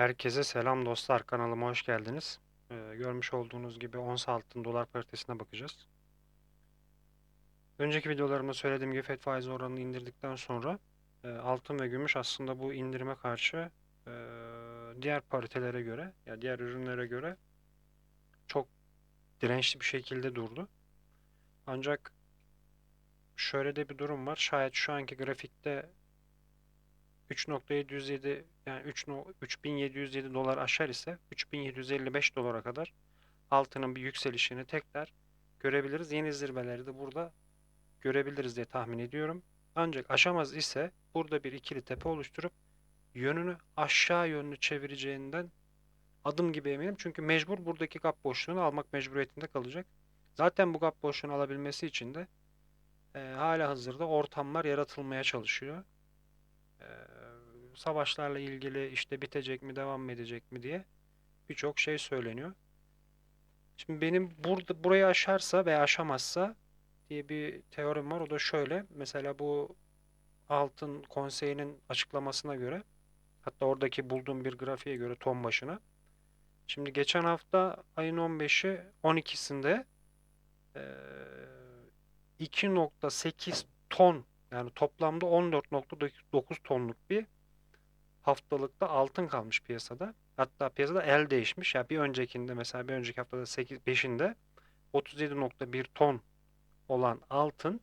Herkese selam dostlar. Kanalıma hoş geldiniz. Ee, görmüş olduğunuz gibi ons altın dolar paritesine bakacağız. Önceki videolarımda söylediğim gibi FED faiz oranını indirdikten sonra e, altın ve gümüş aslında bu indirime karşı e, diğer paritelere göre ya diğer ürünlere göre çok dirençli bir şekilde durdu. Ancak şöyle de bir durum var. Şayet şu anki grafikte 3.707 yani 3 no- 3707 dolar aşar ise 3755 dolara kadar altının bir yükselişini tekrar görebiliriz. Yeni zirveleri de burada görebiliriz diye tahmin ediyorum. Ancak aşamaz ise burada bir ikili tepe oluşturup yönünü aşağı yönlü çevireceğinden adım gibi eminim. Çünkü mecbur buradaki gap boşluğunu almak mecburiyetinde kalacak. Zaten bu gap boşluğunu alabilmesi için de e, hala hazırda ortamlar yaratılmaya çalışıyor. Ee, savaşlarla ilgili işte bitecek mi, devam mı edecek mi diye birçok şey söyleniyor. Şimdi benim burada burayı aşarsa veya aşamazsa diye bir teorim var. O da şöyle. Mesela bu altın konseyinin açıklamasına göre hatta oradaki bulduğum bir grafiğe göre ton başına. Şimdi geçen hafta ayın 15'i 12'sinde eee 2.8 ton yani toplamda 14.9 tonluk bir haftalıkta altın kalmış piyasada. Hatta piyasada el değişmiş. Ya bir öncekinde mesela bir önceki haftada 8 5'inde 37.1 ton olan altın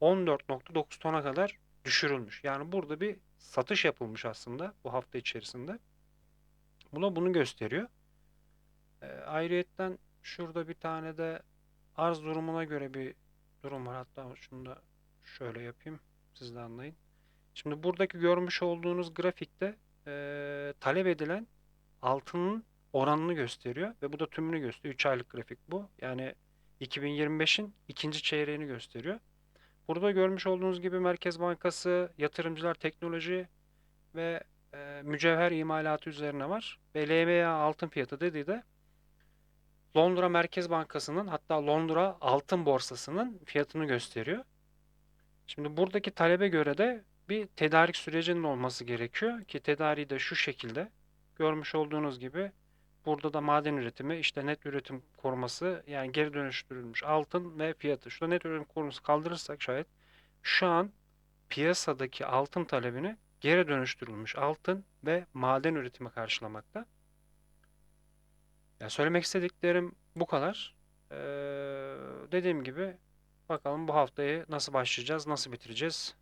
14.9 tona kadar düşürülmüş. Yani burada bir satış yapılmış aslında bu hafta içerisinde. Buna bunu gösteriyor. E, ayrıyetten şurada bir tane de arz durumuna göre bir durum var. Hatta şunu da şöyle yapayım. Siz de anlayın. Şimdi buradaki görmüş olduğunuz grafikte eee, talep edilen altının oranını gösteriyor ve bu da tümünü gösteriyor. 3 aylık grafik bu. Yani 2025'in ikinci çeyreğini gösteriyor. Burada görmüş olduğunuz gibi Merkez Bankası, yatırımcılar, teknoloji ve eee, mücevher imalatı üzerine var. Ve LMA altın fiyatı dediği de Londra Merkez Bankası'nın hatta Londra Altın Borsası'nın fiyatını gösteriyor. Şimdi buradaki talebe göre de bir tedarik sürecinin olması gerekiyor ki tedariği de şu şekilde görmüş olduğunuz gibi burada da maden üretimi işte net üretim koruması yani geri dönüştürülmüş altın ve fiyatı. Şurada net üretim koruması kaldırırsak şayet şu an piyasadaki altın talebini geri dönüştürülmüş altın ve maden üretimi karşılamakta. Ya söylemek istediklerim bu kadar. Ee, dediğim gibi bakalım bu haftayı nasıl başlayacağız, nasıl bitireceğiz.